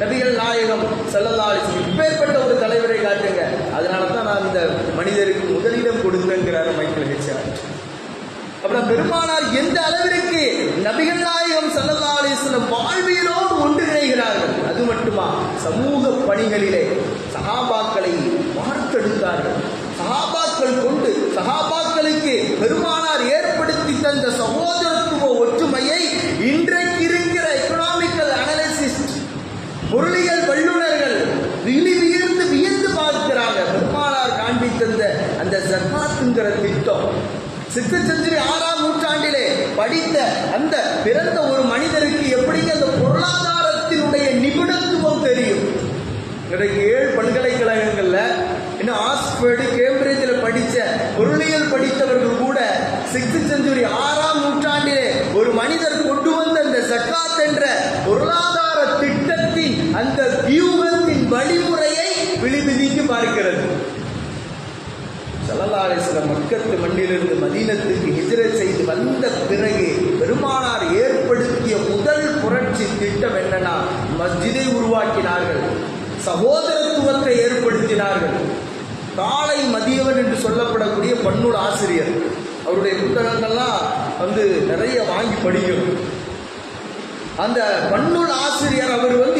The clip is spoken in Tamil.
நபிகள் நாயகம் செல்லல்லாஹு இப்பேற்பட்ட ஒரு தலைவரை காட்டுங்க. அதனால தான் நான் இந்த மனிதருக்கு முதலிடம் கொடுத்தேங்கிறார் மைக்கேல் ஹெச்ஆர் அப்புறம் பெருமானார் எந்த அளவிற்கு நபிகள் நாயகம் சல்லல்லா அலிஸ்லம் வாழ்வியலோடு ஒன்றிணைகிறார்கள்? அது மட்டுமா? சமூக பணிகளிலே சகாபாக்களை வார்த்தெடுத்தார்கள் சகாபாக்கள் கொண்டு சகாபாக்களுக்கு பெருமாள் ஜக்காத்துங்கிற திட்டம். சித்த செஞ்சுரி ஆறாம் நூற்றாண்டிலே படித்த அந்த பிறந்த ஒரு மனிதருக்கு எப்படி அந்த பொருளாதாரத்தினுடைய நிபுணத்துவம் தெரியும்? இன்றைக்கு ஏழு பல்கலைக்கழகங்கள்ல இன்னும் ஆக்ஸ்போர்டு கேம்பிரிட்ஜில் படித்த பொருளியல் படித்தவர்கள் கூட சிக்ஸ்த் செஞ்சுரி ஆறாம் நூற்றாண்டிலே ஒரு மனிதர் கொண்டு வந்த அந்த சக்காத் என்ற பொருளாதார திட்டத்தின் அந்த வியூகத்தின் வழிமுறையை விழிவிதிக்கு பார்க்கிறது. மக்கத்து மண்ணிலிருந்து மதீனத்துக்கு ஹிஜ்ரத் செய்து வந்த பிறகு பெருமானார் ஏற்படுத்திய முதல் புரட்சி திட்டம் என்னன்னா மஸ்ஜிதை உருவாக்கினார்கள். சகோதரத்துவத்தை ஏற்படுத்தினார்கள். காலை மதியவன் என்று சொல்லப்படக்கூடிய பன்னூல் ஆசிரியர். அவருடைய புத்தகங்கள்லாம் வந்து நிறைய வாங்கி படிக்கணும் அந்த பன்னூல் ஆசிரியர் அவர் வந்து